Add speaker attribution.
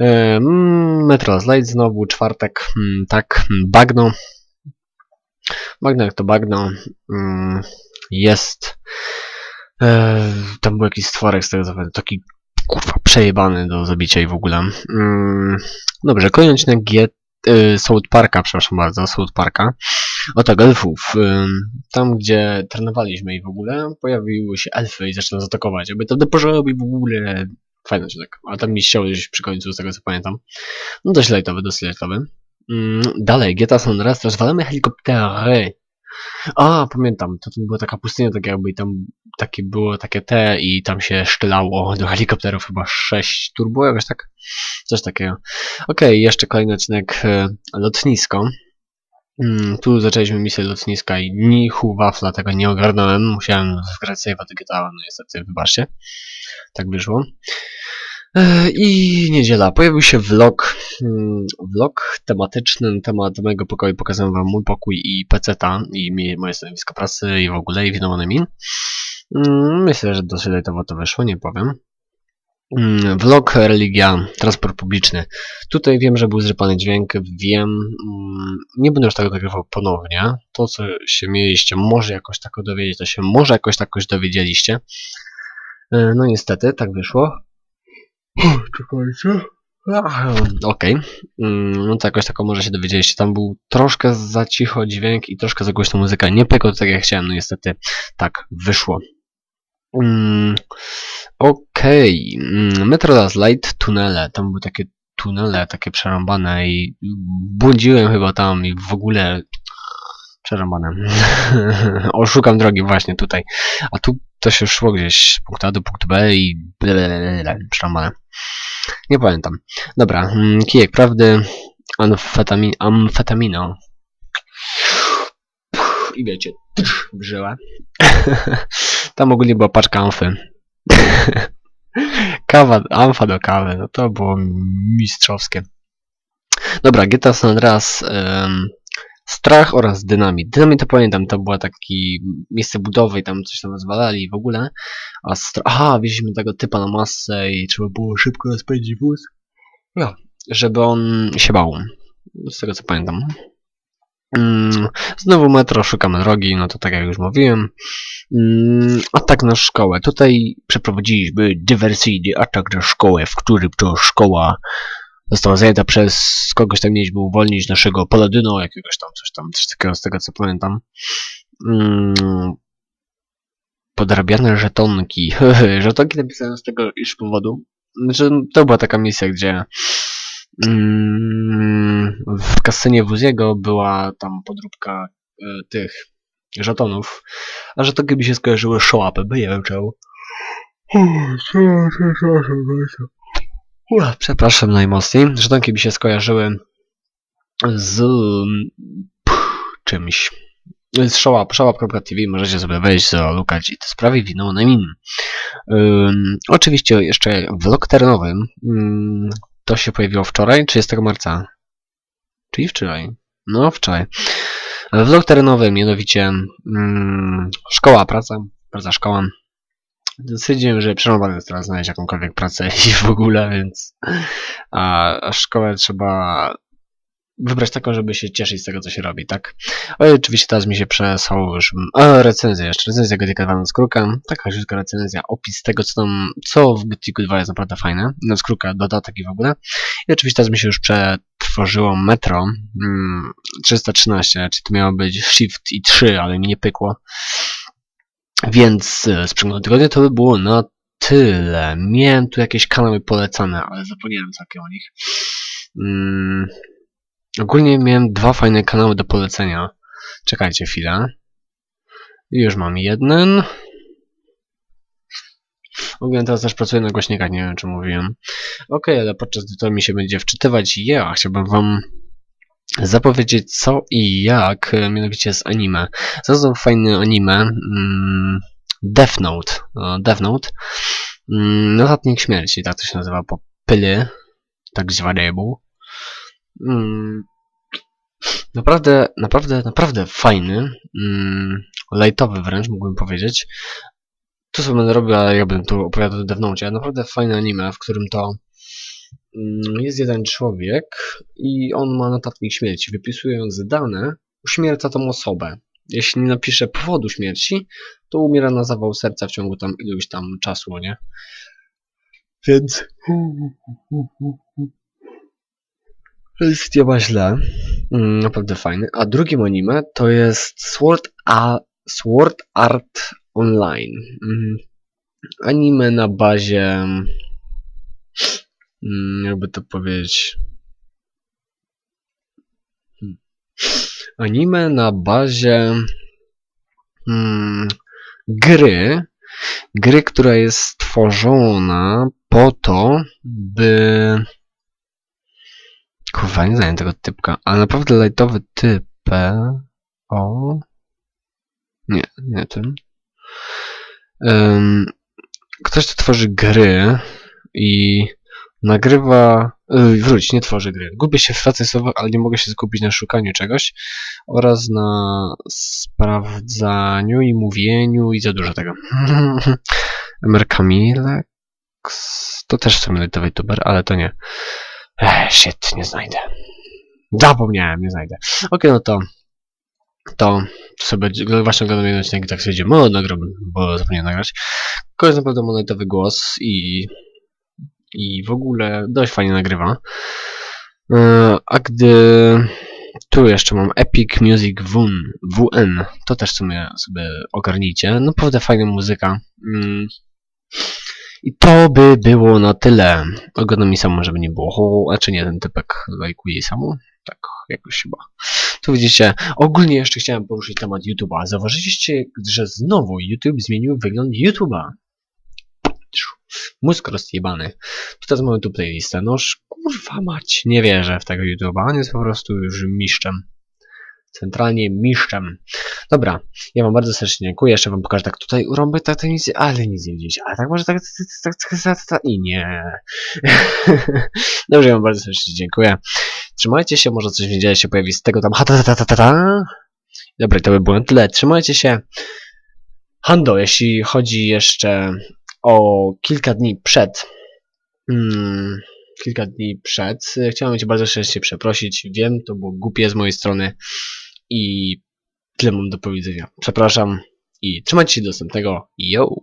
Speaker 1: E, Metro Slide znowu, czwartek, mm, tak, mm, bagno. Bagno jak to bagno. Mm, jest. E, tam był jakiś stworek z tego pamiętam, taki kurwa przejebany do zabicia i w ogóle. Dobrze, kolejny odcinek G, y, South Parka, przepraszam bardzo, South Parka. O tak, elfów. Tam, gdzie trenowaliśmy i w ogóle, pojawiły się elfy i zaczynają zaatakować. Aby to dopożobi w ogóle. Fajny odcinek. A tam mi ścięło gdzieś przy końcu, z tego co pamiętam. No dość lightowy, dość lightowy. Ym, Dalej, GTA San Andreas, rozwalamy helikoptery. A, pamiętam, to tam była taka pustynia, tak jakby i tam takie było takie te i tam się sztylało do helikopterów chyba 6 turbo, jakoś tak? Coś takiego. Okej, jeszcze kolejny odcinek e, lotnisko. Mm, tu zaczęliśmy misję lotniska i ni chu wafla tego nie ogarnąłem. Musiałem wgrać save'a do GTA, no niestety, wybaczcie. Tak wyszło. E, I niedziela. Pojawił się vlog. mm, Vlog tematyczny na temat mojego pokoju. Pokazałem wam mój pokój i peceta i moje stanowisko pracy i w ogóle i wiadomo min. Mm, Myślę, że dosyć lightowo to wyszło, nie powiem. Mm, Vlog, religia, transport publiczny. Tutaj wiem, że był zrypany dźwięk, wiem, mm, nie będę już tego nagrywał ponownie. To, co się mieliście, może jakoś tak dowiedzieć, to się może jakoś tak dowiedzieliście. E, No niestety, tak wyszło. Czekajcie. Ach, Okej, Mm, no to jakoś tak może się dowiedzieliście. Tam był troszkę za cicho dźwięk i troszkę za głośno muzyka. Nie pykło tak jak chciałem, no niestety tak wyszło. Mm, Okej, mm, Metro Light, tunele. Tam były takie tunele, takie przerąbane i błądziłem chyba tam i w ogóle przerąbane. Oszukam drogi właśnie tutaj. A tu to się szło gdzieś z punktu A do punktu B i przerąbane. Nie pamiętam. Dobra, mm, kijek prawdy, amfetamin, amfetamino. I wiecie, brzyła. Tam ogólnie była paczka amfy. Kawa, amfa do kawy, no to było mistrzowskie. Dobra, GTA San Andreas, em, strach oraz dynamit. Dynamit to pamiętam, to było takie miejsce budowy i tam coś tam rozwalali i w ogóle. A stra- Aha, wieźliśmy tego typa na masę i trzeba było szybko rozpędzić wóz. No, żeby on się bał. Z tego co pamiętam. Mm, znowu metro, szukamy drogi, no to tak jak już mówiłem. Mm, atak na szkołę. Tutaj przeprowadziliśmy dywersyjny atak na szkołę, w którym to szkoła została zajęta przez kogoś tam mieliśmy uwolnić naszego paladyno, jakiegoś tam, coś tam, coś takiego z tego co pamiętam. Mm, podrabiane żetonki. żetonki napisałem z tego iż powodu, to była taka misja, gdzie w kasynie Wuziego była tam podróbka e, tych żetonów, a żetonki mi się skojarzyły by nie wiem czemu. Ua, Przepraszam najmocniej. Żetonki mi się skojarzyły z mm, czymś. Z showup, showup.tv możecie sobie wejść, zalukać i to sprawi winą na min. Ym, oczywiście jeszcze vlog terenowy. Ym, to się pojawiło wczoraj, 30 marca. Czyli wczoraj. No, wczoraj. Vlog terenowy, mianowicie ym, szkoła, praca, praca, szkoła. Stwierdziłem, że przerąbane teraz znaleźć jakąkolwiek pracę i w ogóle, więc a, a szkołę trzeba wybrać taką, żeby się cieszyć z tego, co się robi, tak? Ale oczywiście teraz mi się przesłało już a, recenzja jeszcze, recenzja Gothica 2 Skruka, taka krótka recenzja, opis tego, co tam, co w Gothicu 2 jest naprawdę fajne, no Skruka, dodatek i w ogóle. I oczywiście teraz mi się już przetworzyło Metro mm, 313, czyli to miało być Shift i 3, ale mi nie pykło. Więc e, z przeglądu tygodnia to by było na tyle. Miałem tu jakieś kanały polecane, ale zapomniałem całkiem o nich. Mm, ogólnie miałem dwa fajne kanały do polecenia. Czekajcie chwilę. Już mam jeden. Ogólnie teraz też pracuję na głośnikach, nie wiem czy mówiłem. Ok, ale podczas gdy to mi się będzie wczytywać, ja chciałbym wam zapowiedzieć co i jak, e, mianowicie z anime. Znalazłem fajne anime, mm, Death Note. e, Death Note. Mm, Notatnik śmierci, tak to się nazywa po tak zwany był. Mm, Naprawdę, naprawdę, naprawdę fajny, mm, lightowy wręcz mógłbym powiedzieć. Tu sobie będę robił, ale ja bym tu opowiadał Note. Naprawdę fajne anime, w którym to mm, jest jeden człowiek i on ma notatnik śmierci. Wypisując dane, uśmierca tą osobę. Jeśli nie napisze powodu śmierci, to umiera na zawał serca w ciągu tam iluś tam czasu, nie? Więc... Jest ma źle. Mm, Naprawdę fajny. A drugim anime to jest Sword, A Sword Art Online. Mm, Anime na bazie... mm, Jakby to powiedzieć... Hmm. Anime na bazie mm, gry, gry, która jest stworzona po to, by kurwa, nie znam tego typka, ale naprawdę lightowy typ o nie, nie tym Ym, ktoś tu tworzy gry i nagrywa yy, wróć, nie tworzy gry gubię się w pracy słowach, ale nie mogę się skupić na szukaniu czegoś oraz na sprawdzaniu i mówieniu i za dużo tego. Emer Kamilex to też w sumie youtuber, ale to nie. Ech, shit, nie znajdę. Zapomniałem, nie znajdę. Okej, no to to sobie właśnie oglądam jeden odcinek i tak sobie idziemy, o, nagram, bo zapomniałem nagrać. Jest naprawdę monetowy głos i i w ogóle dość fajnie nagrywa. E, A gdy tu jeszcze mam Epic Music WN, WN to też sobie, sobie ogarnijcie. Naprawdę fajna muzyka. I to by było na tyle. Oglądam mi samo, żeby nie było. A czy nie, ten typek lajkuje samo? Tak, jakoś chyba. Tu widzicie, ogólnie jeszcze chciałem poruszyć temat YouTube'a. Zauważyliście, że znowu YouTube zmienił wygląd YouTube'a. Mózg rozjebany. Teraz mamy tu playlistę. Noż, kurwa mać, nie wierzę w tego YouTube'a. On jest po prostu już mistrzem. Centralnie mistrzem. Dobra, ja wam bardzo serdecznie dziękuję. Jeszcze wam pokażę tak tutaj urąby, tak, tak nic, ale nic nie widzieć. Ale tak może tak, tak, tak, tak, tak i nie. Dobrze, ja wam bardzo serdecznie dziękuję. Trzymajcie się, może coś wiedzieli się pojawi z tego tam ha ta ta ta ta ta. Dobra, to by było tyle. Trzymajcie się. Hando, jeśli chodzi jeszcze o kilka dni przed. Mm, kilka dni przed. Chciałem Cię bardzo serdecznie przeprosić. Wiem, to było głupie z mojej strony i tyle mam do powiedzenia. Przepraszam i trzymajcie się do następnego. Yo!